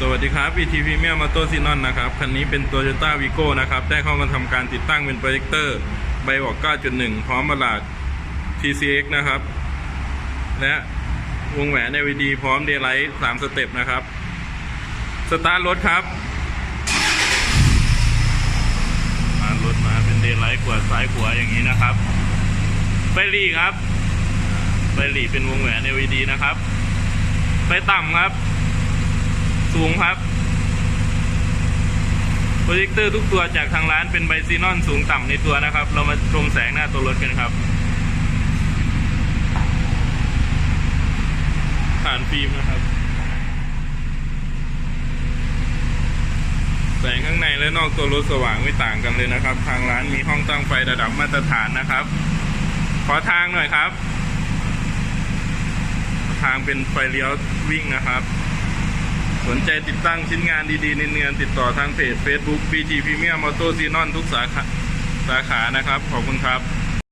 สวัสดีครับ VT Premium Moto s i n o n นะครับ คันนี้เป็น Toyota Vigo นะครับ ได้เข้ามาทำการติดตั้งเป็นโปรเจคเตอร์ไบวอก9.1 พร้อมมาลาด TCX นะครับ และวงแหวน LED พร้อม Daylight 3สเต็ปนะครับ สตาร์ทรถครับมารถมาเป็น Daylight ขวาซ้ายขวาอย่างนี้นะครับไฟหลีครับไฟหลีเป็นวงแหวน LED นะครับไฟต่ำครับ สูงครับ โปรเจคเตอร์ทุกตัวจากทางร้านเป็นไบซีนอนสูงต่ำในตัวนะครับ เรามาชมแสงหน้าตัวรถกันครับ ผ่านฟิล์มนะครับ แสงข้างในและนอกตัวรถสว่างไม่ต่างกันเลยนะครับ ทางร้านมีห้องตั้งไฟระดับมาตรฐานนะครับ ขอทางหน่อยครับ ทางเป็นไฟเลี้ยววิ่งนะครับ นใจติดตั้งชิ้นงานดีๆเนียนๆติดต่อทางเพจ Facebook BG Premium Auto Xenon ทุกสาขาสาขานะครับ ขอบคุณครับ